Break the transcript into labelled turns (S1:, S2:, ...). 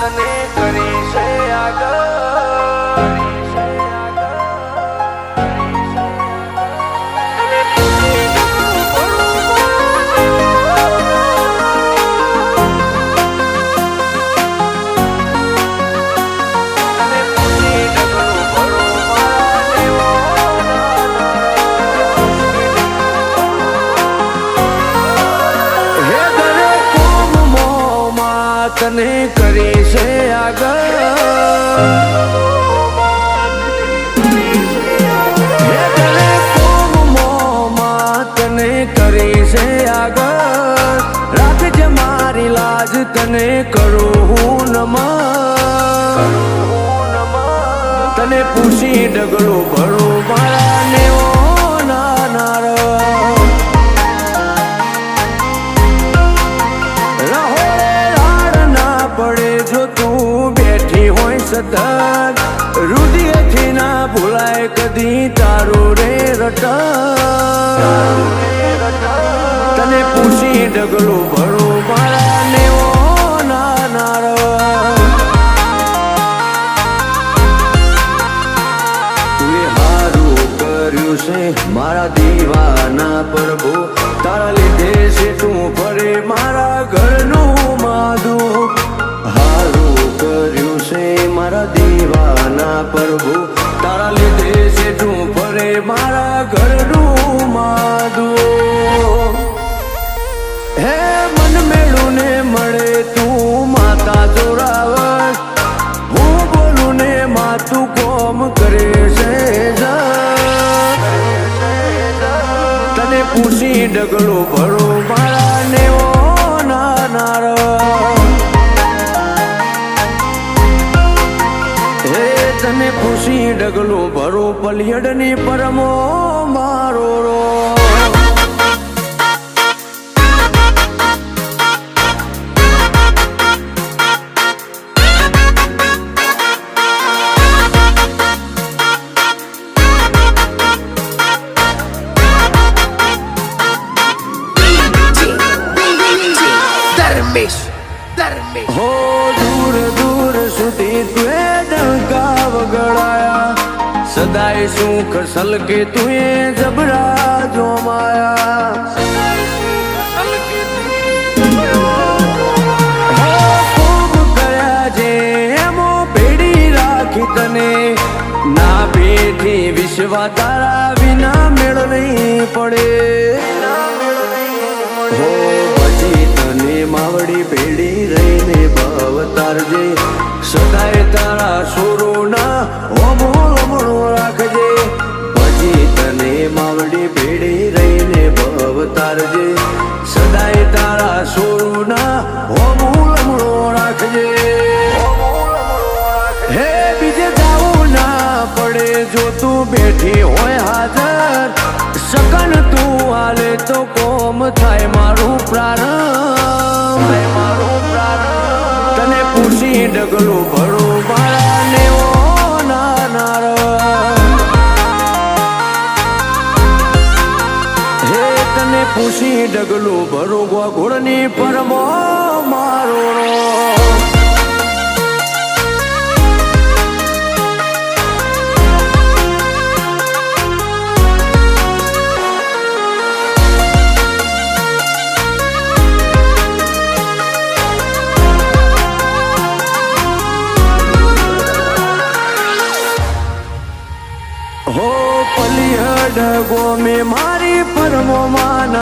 S1: તને તને કરી છે આગળ. તને કરું હું નમા. તને પૂછી ડગલું ભરું સતત રુધિરથી ના ભૂલાય કદી તારું રે રટન. તને પૂછી ડગલું ભરું મારા નેવો ના નાર છે, મારા દીવાના પ્રભુ તારા લીધે છે તું ફરે મારા ઘરનું માધું. પ્રભુ તારા લીધે તું ફરે મારા ઘરનું માધું. હે મન મેળું ને મળે તું માતા જોરાવર હું બોલું ને માતું કોમ કરે છે. તને પૂછી ડગલું ભરો મારા નેવો ના તને ખુશી ડગલું ભરો પલિયડની પરમો મારો રો.
S2: ધર્મેશ ધર્મેશ.
S1: હો સદાય સુખ સલકે તુએ જબરા જોમાયા માયા જે તને ના બેથી વિશ્વા તારા વિના મેળ નહીં પડે હો પછી તને માવડી પેડી રહીને ભાવ તારજે સદાય માવડી ભેડી રહીને ભવ તારજે. સદાય તારા સુરોના હોમો લમણો રાખજે. હે બીજે જાવું ના પડે જો તું બેઠી હોય હાજર સકન તું હાલે તો કોમ થાય મારું પ્રારંભ. મારું પ્રારંભ. તને પૂછી પૂછી ડગલું ભરું ગોળની પરમો મારો. હો પલિયડ ગોમે મારી પરમો માન